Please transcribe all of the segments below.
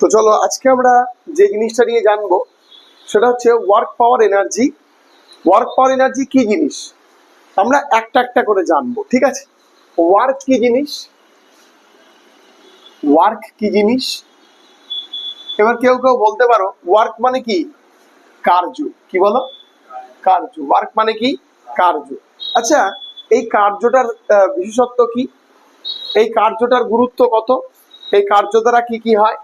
তো চলো, আজকে আমরা যে জিনিসটা নিয়ে জানব, সেটা হচ্ছে work power energy work power energy কি জিনিস? আমরা একটা একটা করে জানব, ঠিক আছে? ওয়ার্ক কি জিনিস? ওয়ার্ক কি জিনিস? এবার কেউ কেউ বলতে পারো ওয়ার্ক মানে কি? কার্য। কি বলো? কার্য। ওয়ার্ক মানে কি? কার্য। আচ্ছা এই কার্যটার বিশেষত্ব কি? এই কার্যটার গুরুত্ব কত? এই কার্য দ্বারা কি কি হয়?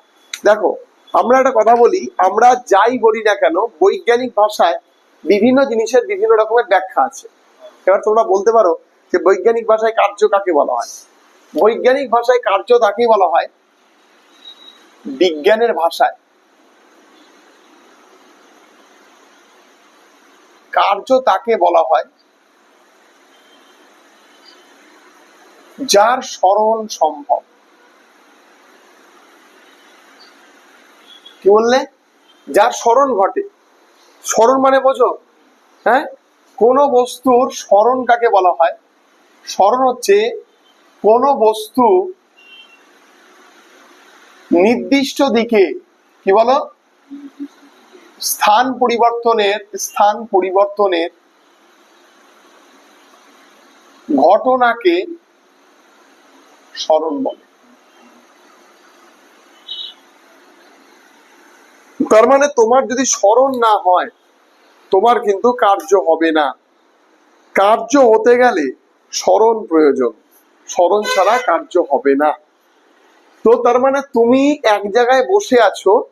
দেখো, আমরা একটা কথা বলি, আমরা যাই বলি না কেন, বৈজ্ঞানিক ভাষায় বিভিন্ন জিনিসের বিভিন্ন রকমের ব্যাখ্যা আছে। এবার তোমরা বলতে পারো যে বৈজ্ঞানিক ভাষায় কার্য কাকে বলা হয়? বৈজ্ঞানিক ভাষায় কার্য তাকেই বলা হয়? বিজ্ঞানের ভাষায়। কার্য তাকে বলা হয় যার স্মরণ সম্ভব। বললে, যার স্মরণ ঘটে। স্মরণ মানে বোঝো হ্যাঁ? কোন বস্তুর স্মরণ কাকে বলা হয়? স্মরণ হচ্ছে কোন বস্তু নির্দিষ্ট দিকে, কি বলো? স্থান পরিবর্তনের স্থান পরিবর্তনের ঘটনাকে স্মরণ বলে। তার মানে তোমার যদি স্মরণ না হয়, তোমার কিন্তু কার্য হবে না। কার্য হতে গেলে স্মরণ প্রয়োজন। স্মরণ ছাড়া কার্য হবে না। তো তার মানে তুমি এক জায়গায় বসে আছো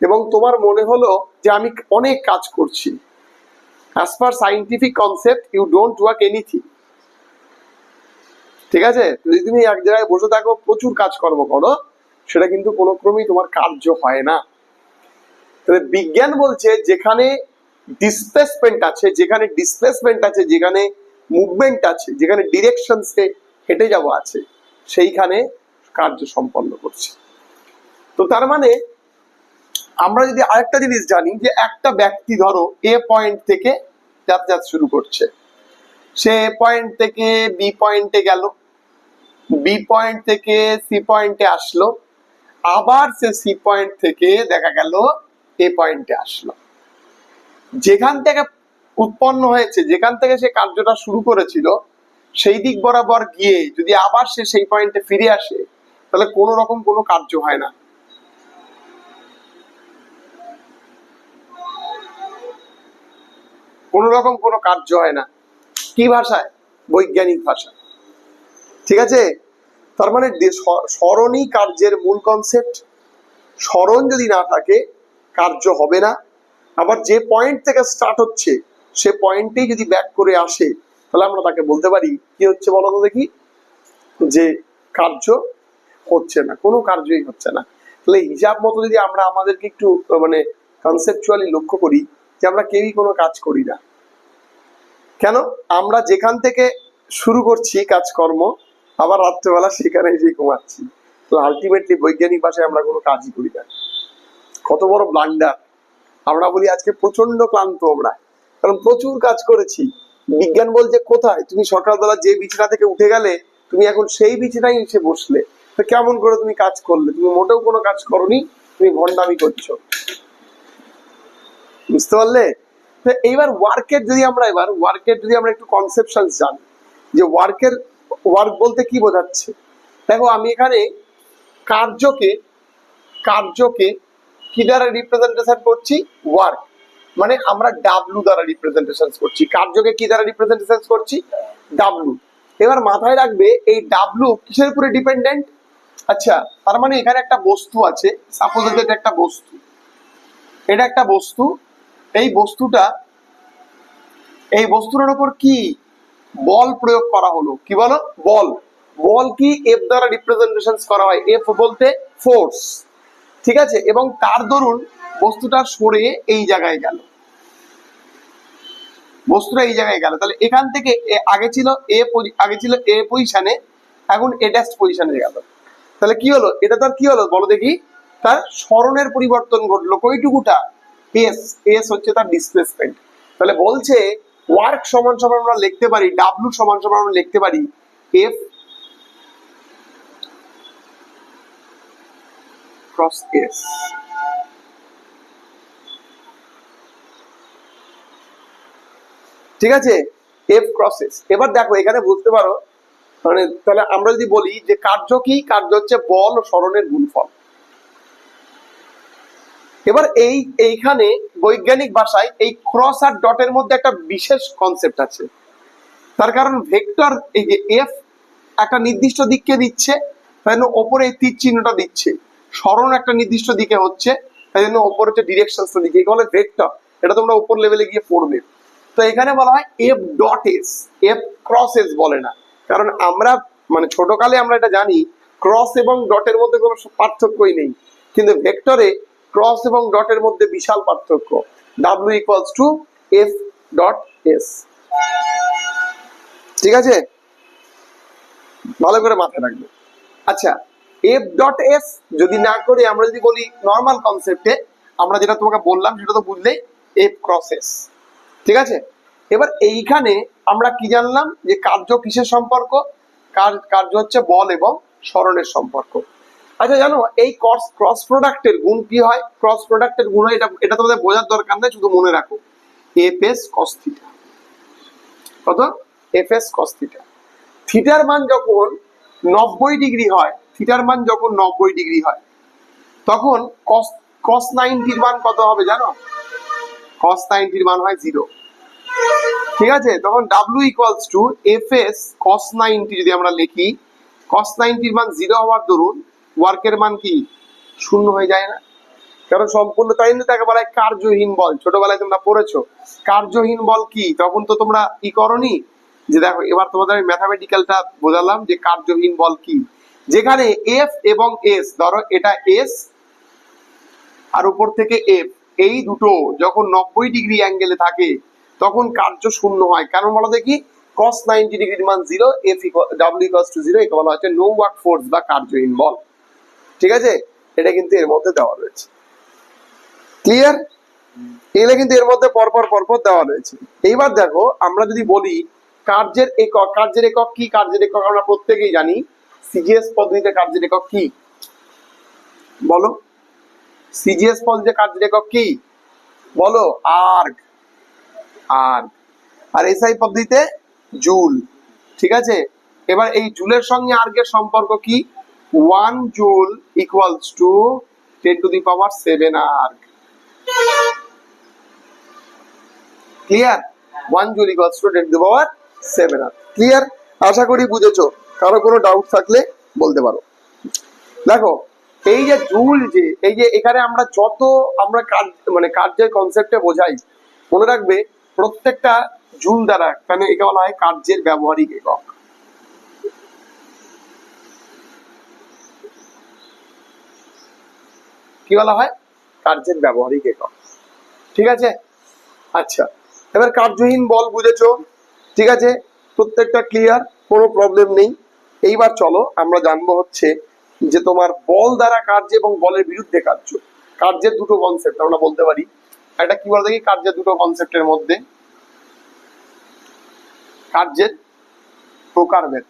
এবং তোমার মনে হলো যে আমি অনেক কাজ করছি। As per scientific concept you don't work anything ঠিক আছে? যদি তুমি এক জায়গায় বসে থাকো, প্রচুর কাজকর্ম করো, সেটা কিন্তু কোনো ক্রমেই তোমার কার্য হয় না। তাহলে বিজ্ঞান বলছে যেখানে ডিসপ্লেসমেন্ট আছে, যেখানে ডিসপ্লেসমেন্ট আছে, যেখানে মুভমেন্ট আছে, যেখানে ডিরেকশনসে হেঁটে যাওয়া আছে, সেইখানে কার্য সম্পন্ন করছে। তো তার মানে আমরা যদি আরেকটা জিনিস জানি যে একটা ব্যক্তি ধরো এ পয়েন্ট থেকে যাতায়াত শুরু করছে। সে এ পয়েন্ট থেকে বি পয়েন্টে গেল বি পয়েন্ট থেকে সি পয়েন্টে আসলো, আবার সে সি পয়েন্ট থেকে দেখা গেল এ পয়েন্টে আসলো। যেখান থেকে উৎপন্ন হয়েছে, যেখান থেকে সে কার্যটা শুরু করেছিল, সেই দিক বরাবর গিয়ে যদি আবার সে সেই পয়েন্টে ফিরে আসে, তাহলে কোনো রকম কোনো কার্য হয় না। কোনো রকম কোনো কার্য হয় না। কি ভাষায়? বৈজ্ঞানিক ভাষা ঠিক আছে? তার মানে স্মরণই কার্যের মূল কনসেপ্ট স্মরণ যদি না থাকে কার্য হবে না। আবার যে পয়েন্ট থেকে স্টার্ট হচ্ছে, সে পয়েন্টেই যদি ব্যাক করে আসে, তাহলে আমরা তাকে বলতে পারি, কি হচ্ছে বলো দেখি? যে কার্য হচ্ছে না, কোনো কার্যই হচ্ছে না। তাহলে হিসাব মতো যদি আমরা আমাদেরকে একটু মানে কনসেপচুয়ালি লক্ষ্য করি, যে আমরা কেউই কোনো কাজ করি না। কেন? আমরা যেখান থেকে শুরু করছি কাজকর্ম, আবার রাত্রেবেলা সেখানে এসে ঘুমাচ্ছি। তো আলটিমেটলি বৈজ্ঞানিক ভাষায় আমরা কোনো কাজই করি না। কত বড় ব্লান্ডার আমরা বলি, আজকে প্রচণ্ড ক্লান্ত আমরা। কারণ প্রচুর কাজ করেছি। বিজ্ঞান বলছে, কোথায়? তুমি সকালবেলা যে বিছানা থেকে উঠে গেলে, তুমি এখন সেই বিছানায় এসে বসলে। তো কেমন করে তুমি কাজ করলে? তুমি মোটেও কোনো কাজ করনি, তুমি ভণ্ডামি করছ। বুঝতে পারলে? তো এইবার ওয়ার্কের যদি আমরা, এবার ওয়ার্কের যদি আমরা একটু কনসেপশন জানি, যে ওয়ার্কের ওয়ার্ক বলতে কি বোঝাচ্ছে? দেখো, আমি এখানে কার্যকে কার্যকে কি দ্বারা রিপ্রেজেন্টেশন করছি? ওয়ার্ক মানে আমরা ডাব্লু দ্বারা রিপ্রেজেন্টেশন করছি। কার্যকে কি দ্বারা রিপ্রেজেন্টেশন করছি? ডাব্লু এবার মাথায় রাখবে এই ডাব্লু কিসের উপরে ডিপেন্ডেন্ট আচ্ছা তার মানে এখানে একটা বস্তু আছে। সাপোজ এটা একটা বস্তু। এটা একটা বস্তু। এই বস্তুটা, এই বস্তুটার উপর কি? বল প্রয়োগ করা হলো। কি বলো? বল। বল কি এফ দ্বারা রিপ্রেজেন্টেশন করা হয়? এফ বলতে ফোর্স ঠিক আছে? এবং তার দরুন বস্তুটা সরে এই জায়গায় গেল? বস্তুটা এই জায়গায় গেল। তাহলে এখান থেকে আগে ছিল এ আগে ছিল এ পজিশনে এখন এ ড্যাশ পজিশনে গেল। তাহলে কি হলো? এটা তার কি হলো? বলো দেখি। তার স্মরণের পরিবর্তন ঘটলো। কইটুকুটা? এস এস হচ্ছে তার ডিসপ্লেসমেন্ট তাহলে বলছে ওয়ার্ক সমান সমান আমরা লিখতে পারি ডাব্লু সমান সমান আমরা লিখতে পারি এফ ক্রস এস ঠিক আছে? এফ ক্রসেস এবার দেখো, এখানে বুঝতে পারো মানে তাহলে আমরা যদি বলি যে কার্য কি? কার্য হচ্ছে বল ও স্মরণের গুণফল। এবার এই, এইখানে বৈজ্ঞানিক ভাষায় এই ক্রস আর ডটের মধ্যে একটা বিশেষ কনসেপ্ট আছে। তার কারণ ভেক্টর এই যে এফ একটা নির্দিষ্ট দিককে দিচ্ছে তাই ওপরে এই তীর চিহ্নটা দিচ্ছে। স্মরণ একটা নির্দিষ্ট দিকে হচ্ছে, তাই জন্য ওপরে হচ্ছে ডিরেকশনটা দিকে একে বলে ভেক্টর এটা তোমরা উপর লেভেলে গিয়ে পড়বে। তো এখানে বলা হয় F dot S F cross S বলে না। কারণ আমরা মানে ছোটকালে আমরা এটা জানি ক্রস এবং ডটের মধ্যে কোনো পার্থক্যই নেই। কিন্তু ভেক্টরে ক্রস এবং ডটের মধ্যে বিশাল পার্থক্য। W equals to F dot S ঠিক আছে? ভালো করে মাথায় রাখবে। আচ্ছা এফ ডট এস যদি না করে আমরা যদি বলি নর্মাল কনসেপ্টে আমরা যেটা তোমাকে বললাম সেটা তো বুঝলেই এফ ক্রস এস ঠিক আছে? এবার এইখানে আমরা কি জানলাম? যে কার্য কিসের সম্পর্ক? কার্য হচ্ছে বল এবং স্মরণের সম্পর্ক। আচ্ছা জানো, এই ক্রস ক্রস প্রোডাক্টের গুণ কি হয়? ক্রস প্রোডাক্টের গুণ হয়, এটা এটা তোমাদের বোঝার দরকার নেই, শুধু মনে রাখো। এফ এস কস থিটা কত? এফ এস কস থিটা থিটার মান যখন নব্বই ডিগ্রি হয় থিটার মান যখন নব্বই ডিগ্রি হয়, তখন কস কস নাইনটির মান কত হবে জানো? কস নাইনটির মান হয় জিরো ঠিক আছে? তখন W equals to F S cos ninety যদি আমরা লিখি কস নাইনটির মান জিরো হওয়ার দরুন ওয়ার্কের মান কি? শূন্য হয়ে যায় না। কারণ সম্পূর্ণ তাই জন্য তাকে বলা হয় কার্যহীন বল। ছোটবেলায় তোমরা পড়েছো। কার্যহীন বল কি? তখন তো তোমরা ই করনি। যে দেখো, এবার তোমাদের ম্যাথামেটিক্যালটা বোঝালাম যে কার্যহীন বল কি। যেখানে এফ এবং এস ধরো এটা এস আর উপর থেকে এফ এই দুটো যখন নব্বই ডিগ্রি অ্যাঙ্গেলে থাকে, তখন কার্য শূন্য হয়। কারণ বলো দেখি, cos 90 ডিগ্রির মান zero F W equals to zero একে বলা হচ্ছে নো ওয়ার্ক ফোর্স বা কার্যহীন বল ঠিক আছে? এটা কিন্তু এর মধ্যে দেওয়া রয়েছে। ক্লিয়ার এগুলো কিন্তু এর মধ্যে পরপর পরপর দেওয়া রয়েছে। এইবার দেখো, আমরা যদি বলি, কার্যের একক কার্যের একক কি? কার্যের একক আমরা প্রত্যেকেই জানি। সিজিএস পদ্ধতিতে কার্যের একক কি? বলো। সিজিএস পদ্ধতিতে কার্যের একক কি? বলো, আর্গ। আর্গ। আর এসআই পদ্ধতিতে জুল। ঠিক আছে? এবার এই জুলের সঙ্গে আর্গের সম্পর্ক কি? One joule equals to ten to the power seven erg clear one joule equals to ten to the power seven erg clear আশা করি বুঝেছ। কারও কোনো ডাউট থাকলে বলতে পারো। দেখো, এই যে জুল যে, এই যে এখানে আমরা যত আমরা কাজ মানে কার্যের কনসেপ্টে বোঝাই, মনে রাখবে প্রত্যেকটা জুল দ্বারা কেন একে বলা হয় কার্যের ব্যবহারিক একক। কি বলা হয়? কার্যের ব্যবহারিক একক। ঠিক আছে? আচ্ছা এবার কার্যহীন বল বুঝেছ? ঠিক আছে? প্রত্যেকটা ক্লিয়ার কোনো প্রবলেম নেই। এইবার চলো, আমরা জানব হচ্ছে যে তোমার বল দ্বারা কার্য এবং বলের বিরুদ্ধে কার্য। কার্যের দুটো কনসেপ্ট আমরা বলতে পারি। একটা কি বলতে দেখি কার্যের দুটো কনসেপ্টের মধ্যে কার্যের প্রকারভেদ।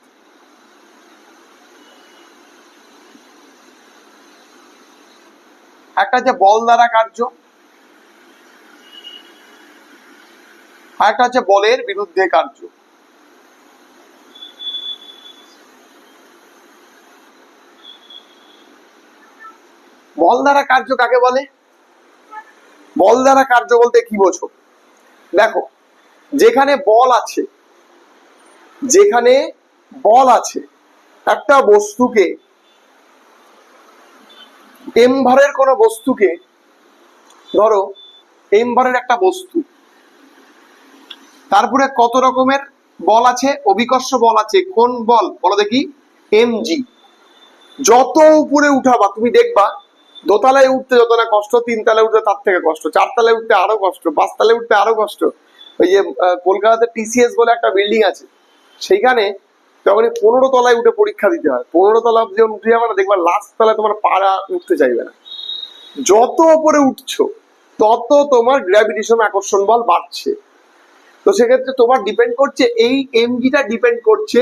একটা হচ্ছে বল দ্বারা কার্য আর একটা হচ্ছে বলের বিরুদ্ধে কার্য। বল দ্বারা কার্য কাকে বলে? বল দ্বারা কার্য বলতে কি বোঝো? দেখো, যেখানে বল আছে, যেখানে বল আছে, একটা বস্তুকে এমভারের কোনো বস্তুকে, ধরো এমভারের একটা বস্তু, তারপরে কত রকমের বল আছে? অভিকর্ষ বল আছে, কোন বল? বলো দেখি এমজি যত উপরে উঠাবা, তুমি দেখবা দোতলায় উঠতে যত না কষ্ট, তিনতলায় উঠতে তার থেকে কষ্ট, চারতলায় উঠতে আরও কষ্ট, পাঁচতলায় উঠতে আরও কষ্ট। ওই যে কলকাতাতে টিসিএস বলে একটা বিল্ডিং আছে, সেইখানে তখন পনেরো তলায় উঠে পরীক্ষা দিতে হয়, পনেরো তলা যখন উঠে যাবে না দেখবা লাস্ট তলায় তোমার পাড়া উঠতে চাইবে না। যত উপরে উঠছো, তত তোমার গ্র্যাভিটেশন আকর্ষণ বল বাড়ছে। তো সেক্ষেত্রে তোমার ডিপেন্ড করছে, এই এমজিটা ডিপেন্ড করছে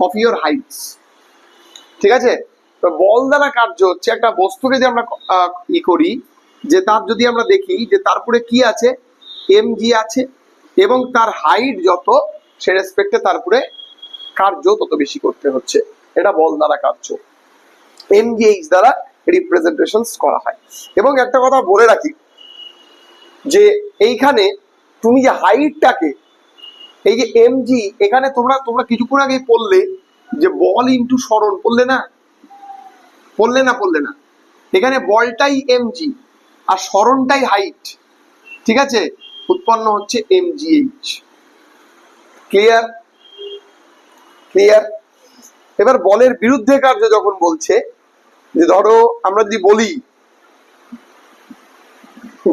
অফ ইয়োর হাইটস ঠিক আছে? বল দ্বারা কার্য হচ্ছে একটা বস্তুকে যদি আমরা ই করি, যে তার যদি আমরা দেখি যে তারপরে কি আছে এম জি আছে, এবং তার হাইট যত, সে রেসপেক্টে তারপরে কার্য তত বেশি করতে হচ্ছে। এটা বল দ্বারা কার্য। এম জি এইচ দ্বারা রিপ্রেজেন্টেশন করা হয়। এবং একটা কথা বলে রাখি, যে এইখানে তুমি যে হাইটটাকে এই যে এম জি এখানে তোমরা তোমরা কিছুক্ষণ আগে পড়লে যে বল ইনটু সরণ পড়লে না? পড়লে না পড়লে না। এখানে বলটাই এমজি আর সরণটাই হাইট ঠিক আছে? উৎপন্ন হচ্ছে এমজিএইচ ক্লিয়ার ক্লিয়ার এবার বলের বিরুদ্ধে কার্য যখন বলছে, যে ধরো আমরা যদি বলি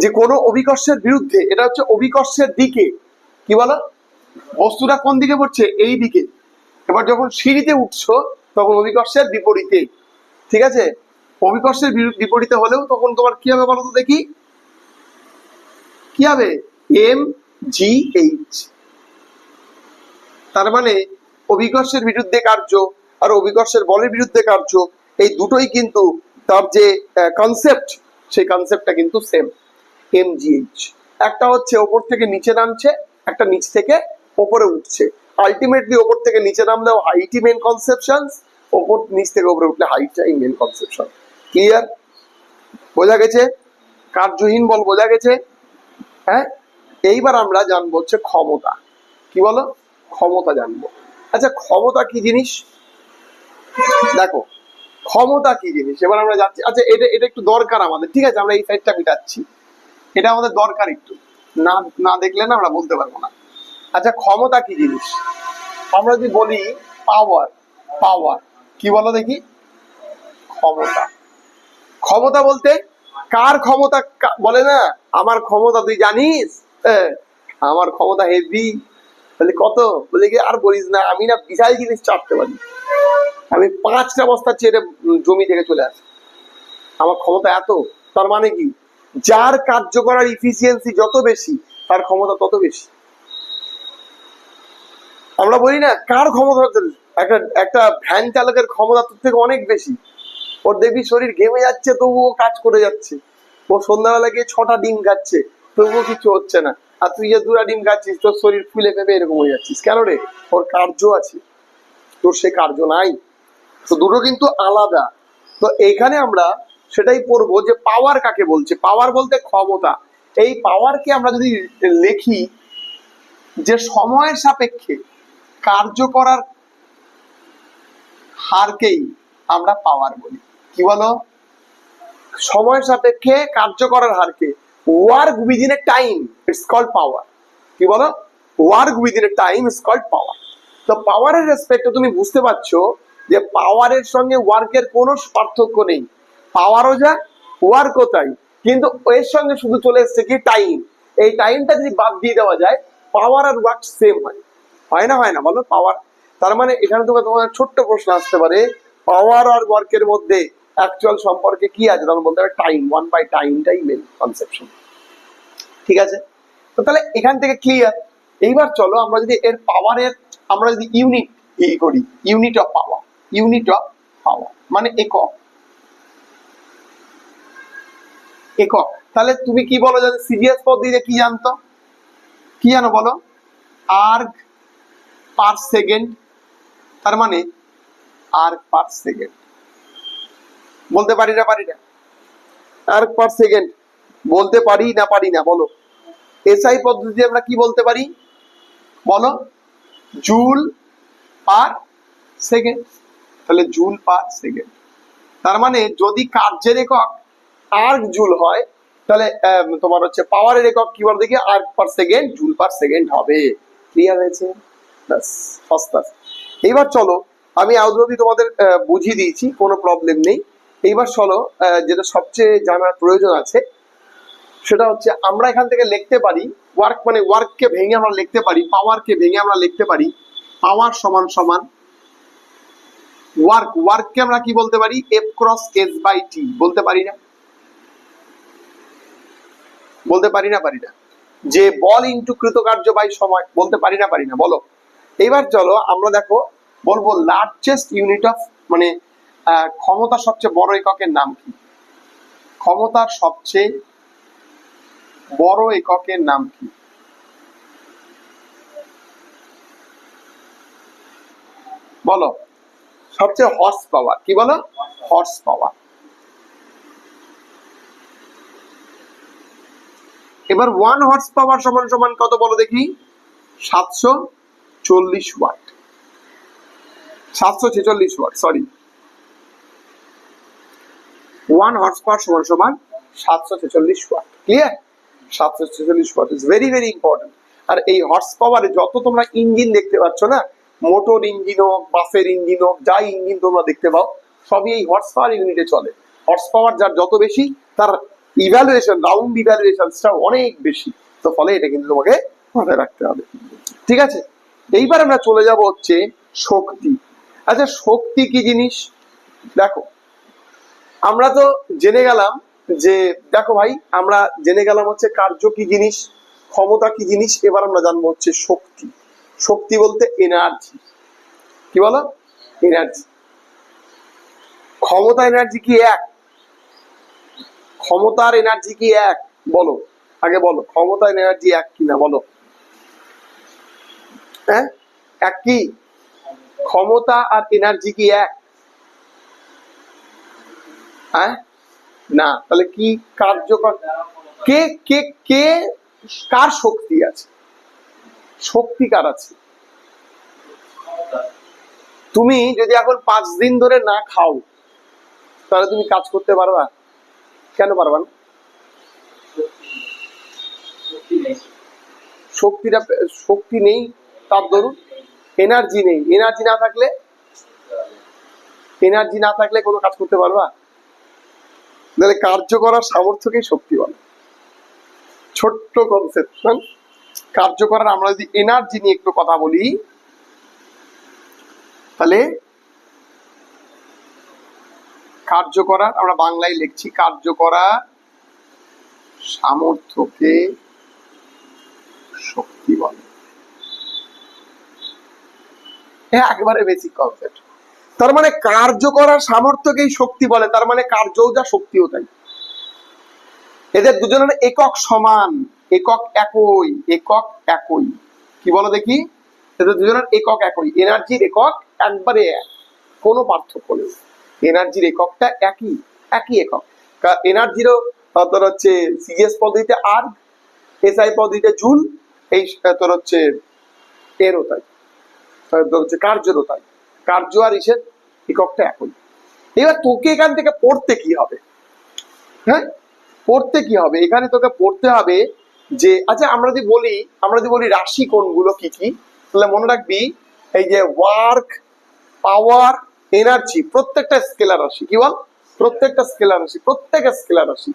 যে কোনো অভিকর্ষের বিরুদ্ধে, এটা হচ্ছে অভিকর্ষের দিকে, কি বলো? বস্তুটা কোন দিকে পড়ছে? এই দিকে। এবার যখন সিঁড়িতে উঠছো, তখন অভিকর্ষের বিপরীতে। ঠিক আছে? অভিকর্ষের বিপরীতে হলেও তখন তোমার কি হবে বলো তো দেখি? কি হবে? এম জি এইচ তার মানে অভিকর্ষের বিরুদ্ধে কার্য আর অভিকর্ষের বলের বিরুদ্ধে কার্য, এই দুটোই কিন্তু তার যে কনসেপ্ট সেই কনসেপ্টটা কিন্তু সেম এমজিএইচ একটা হচ্ছে ওপর থেকে নিচে নামছে, একটা নিচ থেকে ওপরে উঠছে। আলটিমেটলি ওপর থেকে নিচে নামলেও হাইটই মেন কনসেপশন ওপর নিচ থেকে ওপরে উঠলে হাইটটাই মেন কনসেপশন ক্লিয়ার বোঝা গেছে? কার্যহীন বল বোঝা গেছে? হ্যাঁ? এইবার আমরা জানব হচ্ছে ক্ষমতা। কি বলো? ক্ষমতা জানব। আচ্ছা ক্ষমতা কি জিনিস? দেখো, ক্ষমতা কি জিনিস? এবার আমরা যাচ্ছি। আচ্ছা এটা এটা একটু দরকার আমাদের। ঠিক আছে, আমরা এই সাইডটা মিটাচ্ছি। এটা আমাদের দরকার একটু। না না দেখলে না আমরা বলতে পারব না। আচ্ছা ক্ষমতা কি জিনিস? আমরা যদি বলি পাওয়ার পাওয়ার কি বলো দেখি? ক্ষমতা। ক্ষমতা বলতে কার ক্ষমতা বলে না? আমার ক্ষমতা তুই জানিস? হ্যাঁ, আমার ক্ষমতা হেভি। বলে কত? বলে কি আর বলিস না আমি না বিশাল জিনিস চাপতে পারি। আমি পাঁচটা বস্তা উম, জমি থেকে চলে আসি। আমার ক্ষমতা এত। তার মানে কি? যার কার্য করার ইফিসিয়েন্সি যত বেশি তার ক্ষমতা তত বেশি। আমরা বলি না কার ক্ষমতা একটা একটা ভ্যান চালকের ক্ষমতা তোর থেকে অনেক বেশি। ওর দেখবি শরীর ঘেমে যাচ্ছে, তবুও কাজ করে যাচ্ছে। ও সন্ধ্যাবেলা গিয়ে ছটা ডিম খাচ্ছে, তবুও কিছু হচ্ছে না। আর তুই যে দুটা ডিম খাচ্ছিস, তোর শরীর ফুলে ফেপে এরকম হয়ে যাচ্ছিস। কেন রে? ওর কার্য আছে। তোর সে কার্য নাই। তো দুটো কিন্তু আলাদা। তো এইখানে আমরা সেটাই পড়ব যে পাওয়ার কাকে বলছে। পাওয়ার বলতে ক্ষমতা। এই পাওয়ারকে আমরা যদি লেখি যে সময়ের সাপেক্ষে কার্য করার হারকেই আমরা পাওয়ার বলি। কি বলো? সময়ের সাপেক্ষে কার্য করার হারকে। Work within a time it's called power কি বলো? Work within a time it's called power তো পাওয়ারের রেসপেক্টে তুমি বুঝতে পারছ যে পাওয়ারের সঙ্গে ওয়ার্কের কোনো পার্থক্য নেই। পাওয়ারও যা ওয়ার্কও তাই। কিন্তু এর সঙ্গে শুধু চলে এসছে কি? টাইম এই টাইমটা যদি বাদ দিয়ে দেওয়া যায় পাওয়ার আর ওয়ার্ক সেম হয়। হয় না হয় না, বলো? পাওয়ার তার মানে এখানে তোমার তোমার ছোট্ট প্রশ্ন আসতে পারে পাওয়ার আর ওয়ার্কের মধ্যে অ্যাকচুয়াল সম্পর্কে কি আছে? তখন বলতে হবে টাইম ওয়ান বাই টাইমটাই মেন কনসেপশন ঠিক আছে? তো তাহলে এখান থেকে ক্লিয়ার এইবার চলো, আমরা যদি এর পাওয়ারের আমরা যদি ইউনিট ই করি unit of power unit of power মানে একক। একক। তাহলে তুমি কি বলো যদি সিরিয়াস পদ্ধতিতে কি জানতো? কি জানো বলো? আর্গ পার সেকেন্ড তার মানে আর্গ পার সেকেন্ড। বলতে পারি না পারি না? Erg per second. বলতে পারি না পারি না, বলো। এসআই পদ্ধতিতে আমরা কি বলতে পারি? বলো। Joule per second. তাহলে জুল পার সেকেন্ড। তার মানে যদি কার্যের একক আর্ক জুল হয়, তাহলে তোমার হচ্ছে পাওয়ারের একক কি বল দেখি? Erg per second, joule per second হবে। ক্লিয়ার হয়েছে? ব্যাস ফার্স্ট এইবার চলো আমি আউদ্রবি তোমাদের আহ, বুঝিয়ে দিয়েছি কোনো প্রবলেম নেই। এইবার চলো যেটা সবচেয়ে জানার প্রয়োজন আছে সেটা হচ্ছে আমরা এখান থেকে লিখতে পারি ওয়ার্ক মানে ওয়ার্ককে ভেঙে আমরা লিখতে পারি পাওয়ারকে ভেঙে আমরা লিখতে পারি পাওয়ার সমান সমান ওয়ার্ক ওয়ার্ককে আমরা কি বলতে পারি? F cross S by T বলতে পারি না? বলতে পারি না পারি না। যে বল ইন্টু কৃতকার্য বাই সময় বলতে পারি না পারি না বলো। এবার চলো আমরা দেখো বলব লার্জেস্ট ইউনিট অফ মানে আহ, ক্ষমতার সবচেয়ে বড় এককের নাম কি? ক্ষমতার সবচেয়ে বড় এককের নাম কি? বলো। সবচেয়ে হর্স পাওয়ার কি বলো? হর্স পাওয়ার এবার ওয়ান হর্স পাওয়ার সমান সমান কত বলো দেখি? সাতশো চল্লিশ ওয়াট সাতশো ছেচল্লিশ watt sorry one horse power সমান সমান সাতশো ছেচল্লিশ ওয়াট ক্লিয়ার সাতশো ছেচল্লিশ watt is very very important আর এই হর্স পাওয়ারে যত তোমরা ইঞ্জিন দেখতে পাচ্ছ না মোটর ইঞ্জিন হোক বাসের ইঞ্জিন হোক, যাই ইঞ্জিন তোমরা দেখতে পাও, সবই এই হর্স পাওয়ার ইউনিটে চলে। হর্স পাওয়ার যার যত বেশি, তার ইভ্যালুয়েশন রাউন্ড ইভ্যালুয়েশনসটা অনেক বেশি। তো ফলে এটা কিন্তু তোমাকে মাথায় রাখতে হবে। ঠিক আছে? এইবার আমরা চলে যাব হচ্ছে শক্তি। আচ্ছা শক্তি কি জিনিস? দেখো, আমরা তো জেনে গেলাম যে, দেখো ভাই, আমরা জেনে গেলাম হচ্ছে কার্য কি জিনিস, ক্ষমতা কি জিনিস, এবার আমরা জানব হচ্ছে শক্তি। শক্তি বলতে এনার্জি কি বলো? এনার্জি ক্ষমতা এনার্জি কি এক? ক্ষমতার এনার্জি কি এক? বলো, আগে বলো ক্ষমতা এনার্জি এক কিনা বলো? হ্যাঁ? এক কি? ক্ষমতা আর এনার্জি কি এক? হ্যাঁ? না, তাহলে কি কার্যকর কে কে কে, কার শক্তি আছে? শক্তি কার আছে? তুমি যদি এখন পাঁচ দিন ধরে না খাও, তাহলে তুমি কাজ করতে পারবা? কেন পারবা না? শক্তিটা শক্তি নেই, তার দরুন। এনার্জি নেই। এনার্জি না থাকলে এনার্জি না থাকলে কোনো কাজ করতে পারবা? তাহলে কার্য করার সামর্থ্যকেই শক্তি বলে। ছোট্ট কনসেপশন কার্য করার আমরা যদি এনার্জি নিয়ে একটু কথা বলি, তাহলে কার্য করার আমরা বাংলায় লিখছি কার্য করা সামর্থ্যকে শক্তি বলে হ্যাঁ একেবারে বেসিক কনসেপ্ট তার মানে কার্য করার সামর্থ্যকেই শক্তি বলে, তার মানে কার্যও যা শক্তিও তাই। এদের দুজনের একক সমান, একক একই একক একই। কি বলো দেখি? এদের দুজনের একক একই। এনার্জির একক একবারে এক, কোনো পার্থক্য নেই। এনার্জির এককটা একই একই একক। এনার্জিরও তোর হচ্ছে সিজিএস পদ্ধতিতে আর এসআই পদ্ধতিতে জুল এই তোর হচ্ছে এরও তাই। হচ্ছে কার্যেরও তাই। কার্য আর ইসের এককটা একই। এবার তোকে এখান থেকে পড়তে কি হবে? হ্যাঁ? পড়তে কি হবে? এখানে তোকে পড়তে হবে যে আচ্ছা আমরা যদি বলি আমরা যদি বলি রাশি কোনগুলো কি কি তাহলে মনে রাখবি এই যে ওয়ার্ক পাওয়ার এনার্জি প্রত্যেকটা স্কেলার রাশি। কি বল? প্রত্যেকটা স্কেলার রাশি প্রত্যেকটা স্কেলার রাশি।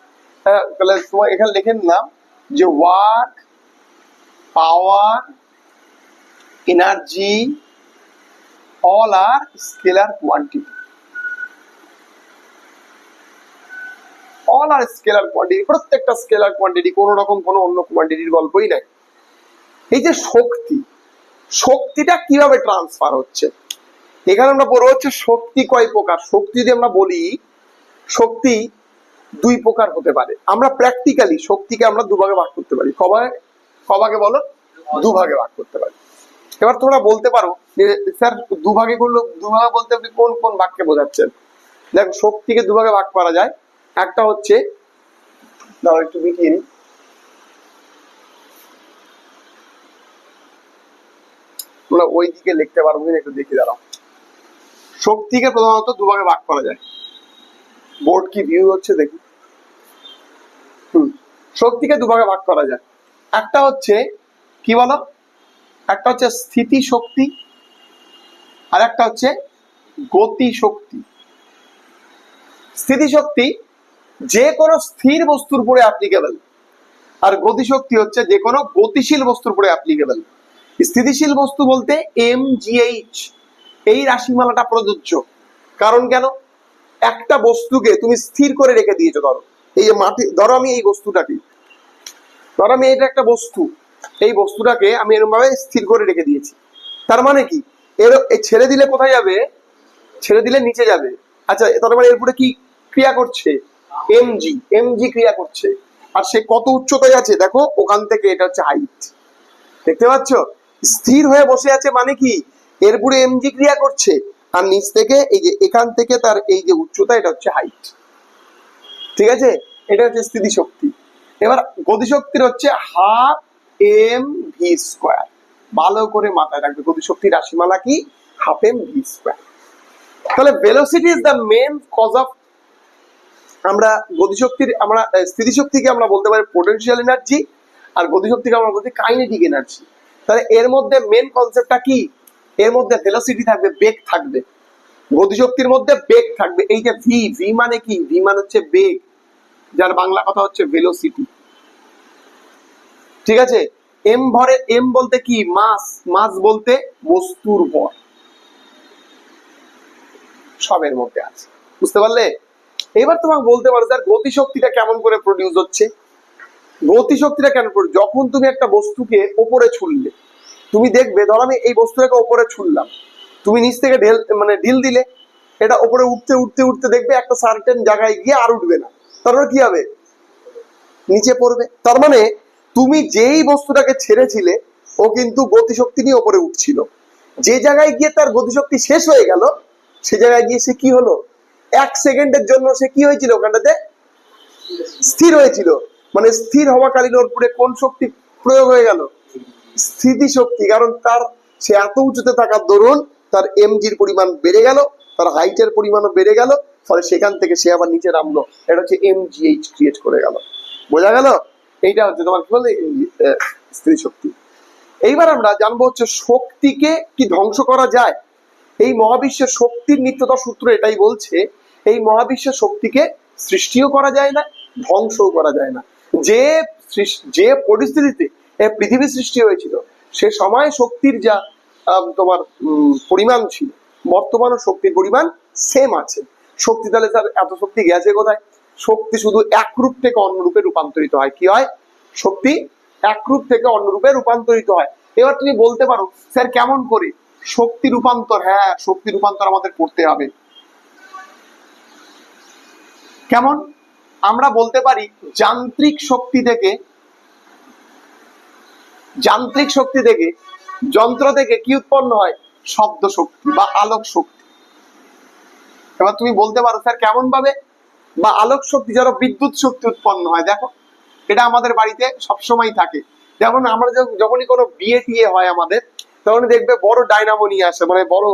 হ্যাঁ, তাহলে তোমার এখানে লিখে নিলাম যে work power energy all are scalar quantity all are scalar quantity প্রত্যেকটা স্কেলার কোয়ান্টিটি কোনো রকম কোনো অন্য কোয়ান্টিটির গল্পই নাই। এই যে শক্তি, শক্তিটা কীভাবে ট্রান্সফার হচ্ছে? এখানে আমরা বলব হচ্ছে শক্তি কয় প্রকার? শক্তি যদি আমরা বলি, শক্তি দুই প্রকার হতে পারে। আমরা প্র্যাকটিক্যালি শক্তিকে আমরা দুভাগে ভাগ করতে পারি। কভাগে কভাগে বলো? দুভাগে ভাগ করতে পারি। এবার তোমরা বলতে পারো যে, স্যার, দুভাগে করল দুভাগে বলতে আপনি কোন কোন বাক্যে বোঝাচ্ছেন? দেখো, শক্তিকে দুভাগে ভাগ করা যায়। একটা হচ্ছে, দাঁড়াও, একটু মিটিয়ে নিই। তোমরা ওই দিকে লিখতে পারব একটু দেখে দাঁড়াও। শক্তিকে প্রধানত দুভাগে ভাগ করা যায়। বোর্ড কি ভিউ হচ্ছে দেখি। হুম, শক্তিকে দুভাগে ভাগ করা যায়। একটা হচ্ছে, কি বলো? একটা হচ্ছে স্থিতি শক্তি আর একটা হচ্ছে গতি শক্তি স্থিতি শক্তি যে কোনো স্থির বস্তুর উপরে অ্যাপ্লিকেবল আর গতিশক্তি হচ্ছে যে কোনো গতিশীল বস্তুর উপরে অ্যাপ্লিকেবল স্থিতিশীল বস্তু বলতে এম জিএইচ এই রাশিমালাটা প্রযোজ্য। কারণ কেন? একটা বস্তুকে তুমি স্থির করে রেখে দিয়েছ, ধরো। এই যে মাটি, ধরো আমি এই বস্তুটাকে। ধরো আমি এটা একটা বস্তু। এই বস্তুটাকে আমি এরকম ভাবে স্থির করে রেখে দিয়েছি। তার মানে কি? এর ছেড়ে দিলে কোথায় যাবে? ছেড়ে দিলে নিচে যাবে। আচ্ছা তার মানে এরপরে কি ক্রিয়া করছে? এমজি এমজি ক্রিয়া করছে। আর সে কত উচ্চতায় আছে? দেখো, ওখান থেকে এটা হচ্ছে হাইট দেখতে পাচ্ছ? স্থির হয়ে বসে আছে মানে কি? এরপরে এমজি ক্রিয়া করছে। আর নিচ থেকে এই যে এখান থেকে তার এই যে উচ্চতা, এটা হচ্ছে হাইট ঠিক আছে? এটা হচ্ছে স্থিতিশক্তি। এবার গতিশক্তির হচ্ছে হাফ এম ভি স্কোয়ার ভালো করে মাথায় রাখবে গতিশক্তির রাশিমালা কি? হাফ এম ভি স্কোয়ার তাহলে velocity is the main cause of আমরা গতিশক্তির আমরা স্থিতিশক্তিকে আমরা বলতে পারি পোটেনশিয়াল এনার্জি আর গতিশক্তিকে আমরা বলতে কাইনেটিক এনার্জি তাহলে এর মধ্যে মেন কনসেপ্টটা কি? এর মধ্যে ভেলোসিটি থাকবে, বেগ থাকবে। গতিশক্তির মধ্যে বেগ থাকবে। এই যে ভি ভি মানে কি? ভি মানে হচ্ছে বেগ। যার বাংলা কথা হচ্ছে ভেলোসিটি ঠিক আছে? এম ভরে এম বলতে কি? মাস মাস বলতে বস্তুর ভর। সবের মধ্যে আছে। বুঝতে পারলে? এবার তোমাকে বলতে পারো, স্যার, গতিশক্তিটা কেমন করে প্রডিউস হচ্ছে? গতিশক্তিটা কেন produce? যখন তুমি একটা বস্তুকে ওপরে ছুড়লে, তুমি দেখবে, ধরো আমি এই বস্তুটাকে ওপরে ছুড়লাম, তুমি নিচ থেকে ঢেল মানে ঢিল দিলে, এটা ওপরে উঠতে উঠতে উঠতে দেখবে একটা সার্টেন জায়গায় গিয়ে আর উঠবে না। তারপরে কি হবে? নিচে পড়বে। তার মানে তুমি যেই বস্তুটাকে ছেড়েছিলে, ও কিন্তু গতিশক্তি নিয়ে ওপরে উঠছিল। যে জায়গায় গিয়ে তার গতিশক্তি শেষ হয়ে গেল, সে জায়গায় গিয়ে সে কি হলো? এক সেকেন্ডের জন্য সে কি হয়েছিল ওখানটাতে? স্থির হয়েছিল। মানে স্থির হওয়াকালীন ওর উপরে কোন শক্তি প্রয়োগ হয়ে গেল? স্থিতি শক্তি কারণ তার সে এত উঁচুতে থাকার দরুন তার এমজির পরিমাণ বেড়ে গেল, তার হাইটের পরিমাণও বেড়ে গেল, ফলে সেখান থেকে সে আবার নিচে নামলো। এটা হচ্ছে এমজিএইচ ক্রিয়েট করে গেল। বোঝা গেল? এইটা হচ্ছে তোমার কি বলে স্থিতি শক্তি। এইবার আমরা জানব হচ্ছে শক্তিকে কি ধ্বংস করা যায়। এই মহাবিশ্বের শক্তির নিত্যতা সূত্র এটাই বলছে, এই মহাবিশ্বের শক্তিকে সৃষ্টিও করা যায় না, ধ্বংসও করা যায় না। যে যে পরিস্থিতিতে পৃথিবী সৃষ্টি হয়েছিল, সে সময় শক্তির যা তোমার পরিমাণ ছিল, বর্তমানও শক্তির পরিমাণ সেম আছে। শক্তি তাহলে স্যার, এত শক্তি গেছে কোথায়? শক্তি শুধু এক রূপ থেকে অন্য রূপে রূপান্তরিত হয়। কি হয়? শক্তি এক রূপ থেকে অন্য রূপে রূপান্তরিত হয়। এবার তুমি বলতে পারো, স্যার, কেমন করে? শক্তি রূপান্তর হ্যাঁ শক্তি রূপান্তর আমাদের করতে হবে। কেমন? আমরা বলতে পারি, যান্ত্রিক শক্তি থেকে, যান্ত্রিক শক্তি থেকে যন্ত্র থেকে কি উৎপন্ন হয়? শব্দ শক্তি বা আলোক শক্তি এবার তুমি বলতে পারো, স্যার কেমন ভাবে বা আলোক শক্তি যারা বিদ্যুৎ শক্তি উৎপন্ন হয়। দেখো, এটা আমাদের বাড়িতে সবসময় থাকে। যেমন আমরা যখনই কোনো বিয়ে টিয়ে হয় আমাদের তখন দেখবে বড় ডাইনামো নিয়ে আসে মানে বড়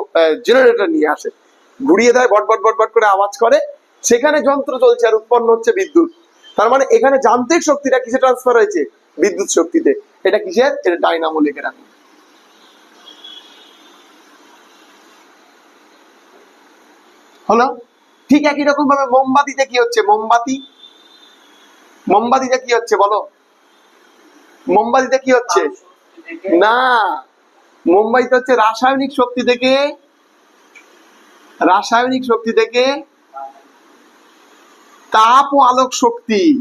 জেনারেটর নিয়ে আসে। ঘুরিয়ে দেয়, বট বট বট বট করে আওয়াজ করে। সেখানে যন্ত্র চলছে আর উৎপন্ন হচ্ছে বিদ্যুৎ। তার মানে এখানে যান্ত্রিক শক্তিটা কিসে ট্রান্সফার হয়েছে? বিদ্যুৎ শক্তিতে। এটা কিসের? এটা ডাইনামো লিখে রাখুন হলো? ঠিক একই রকম ভাবে মোমবাতিতে কি হচ্ছে? মোমবাতি? মোমবাতিতে কি হচ্ছে বলো? মোমবাতিতে কি হচ্ছে? না। মোমবাতিতে হচ্ছে রাসায়নিক শক্তি থেকে, রাসায়নিক শক্তি থেকে তাপ ও আলোক শক্তি,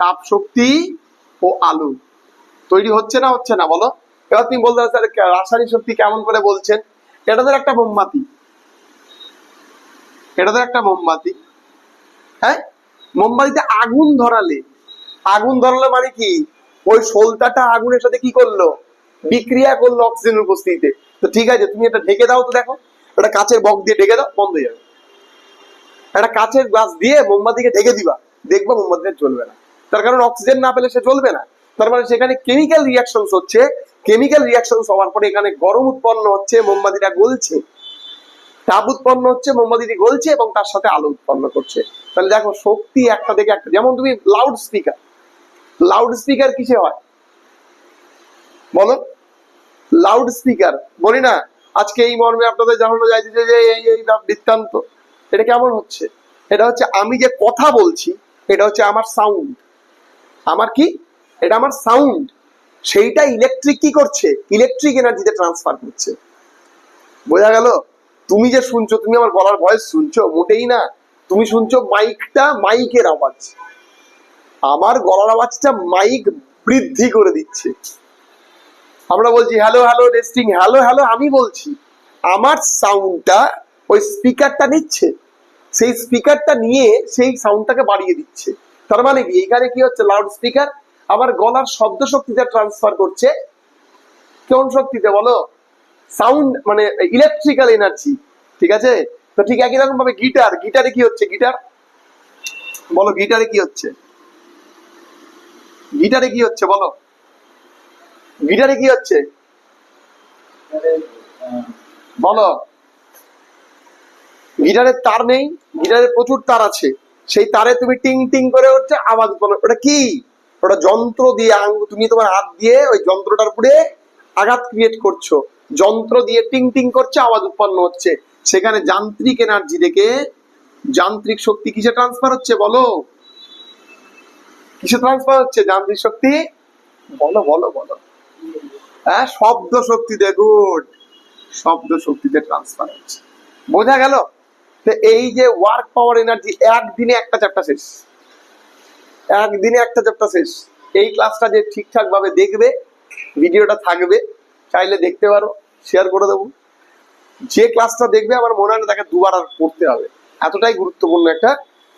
তাপ শক্তি ও আলো। তৈরি হচ্ছে না হচ্ছে না বলো? এবার তুমি বলতে রাসায়নিক শক্তি কেমন করে বলছেন? এটা তো একটা মোমবাতি। এটা তো একটা মোমবাতি। হ্যাঁ? মোমবাতিতে আগুন ধরালে। আগুন ধরালে মানে কি? ওই সলতাটা আগুনের সাথে কি করল? বিক্রিয়া করল অক্সিজেনের উপস্থিতিতে। তো ঠিক আছে, তুমি এটা ঢেকে দাও তো দেখো। একটা কাচের বক দিয়ে ঢেকে দাও, বন্ধ হয়ে যাবে। একটা কাচের গ্লাস দিয়ে মোমবাতিকে ঢেকে দিবা। দেখবা মোমবাতিটা চলবে না। তার কারণ অক্সিজেন না পেলে সে চলবে না। তার মানে সেখানে কেমিক্যাল রিয়াকশন হচ্ছে। কেমিক্যাল রিয়াকশন হওয়ার পরে এখানে গরম উৎপন্ন হচ্ছে, মোমবাতিটা গলছে। তাপ উৎপন্ন হচ্ছে মোমবাতিটি গলছে এবং তার সাথে আলো উৎপন্ন করছে। তাহলে দেখো, শক্তি একটা থেকে একটা। যেমন তুমি লাউড স্পিকার লাউড স্পিকার কিসে হয়? বলো। লাউড স্পিকার বলি না, আজকে এই মর্মে আপনাদের জানানো যাইতেছে যে এই এই বৃত্তান্ত। এটা কেমন হচ্ছে? এটা হচ্ছে আমি যে কথা বলছি, এটা হচ্ছে আমার সাউন্ড আমার কি? এটা আমার সাউন্ড সেইটা ইলেকট্রিক কি করছে? ইলেকট্রিক এনার্জিতে ট্রান্সফার করছে। বোঝা গেল? তুমি যে শুনছো, তুমি আমার গলার ভয়েস শুনছো, মোটেই না। তুমি শুনছো মাইকটা মাইকের আওয়াজ। আমার গলার আওয়াজটা মাইক বৃদ্ধি করে দিচ্ছে। আমরা বলছি hello hello testing hello hello আমি বলছি, আমার সাউন্ডটা ওই স্পিকারটা নিচ্ছে। সেই স্পিকারটা নিয়ে সেই সাউন্ডটাকে বাড়িয়ে দিচ্ছে। তার মানে কি? এখানে কি হচ্ছে? লাউড স্পিকার আমার গলার শব্দ শক্তিতে ট্রান্সফার করছে কোন শক্তিতে বলো? সাউন্ড মানে ইলেকট্রিক্যাল এনার্জি ঠিক আছে? তো ঠিক একই রকম ভাবে গিটার গিটারে কি হচ্ছে? গিটার বলো গিটারে কি হচ্ছে? গিটারে কি হচ্ছে? বলো। গিটারে কি হচ্ছে? বলো। গিটারের তার নেই গিটারে প্রচুর তার আছে। সেই তারে তুমি টিং টিং করে হচ্ছে আওয়াজ বলো। ওটা কি? ওটা যন্ত্র দিয়ে তুমি তোমার হাত দিয়ে ওই যন্ত্রটার উপরে আঘাত ক্রিয়েট করছ। যন্ত্র দিয়ে টিং টিং করছে, আওয়াজ উৎপন্ন হচ্ছে। সেখানে যান্ত্রিক এনার্জি থেকে যান্ত্রিক শক্তি কিসে ট্রান্সফার হচ্ছে বলো? কিসে ট্রান্সফার হচ্ছে যান্ত্রিক শক্তি? বলো বলো বলো। হ্যাঁ শব্দ শক্তিতে গুড শব্দ শক্তিতে ট্রান্সফার হচ্ছে। বোঝা গেল? এই যে ওয়ার্ক পাওয়ার এনার্জি একদিনে একটা চ্যাপ্টার শেষ। একদিনে একটা চ্যাপ্টার শেষ। এই ক্লাসটা যে ঠিকঠাক ভাবে দেখবে ভিডিওটা থাকবে, চাইলে দেখতে পারো। শেয়ার করে দেবো। যে ক্লাসটা দেখবে আমার মনে হয় না তাকে দুবার আর পড়তে হবে। এতটাই গুরুত্বপূর্ণ একটা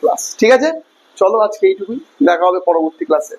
ক্লাস ঠিক আছে? চলো আজকে এইটুকুই। দেখা হবে পরবর্তী ক্লাসে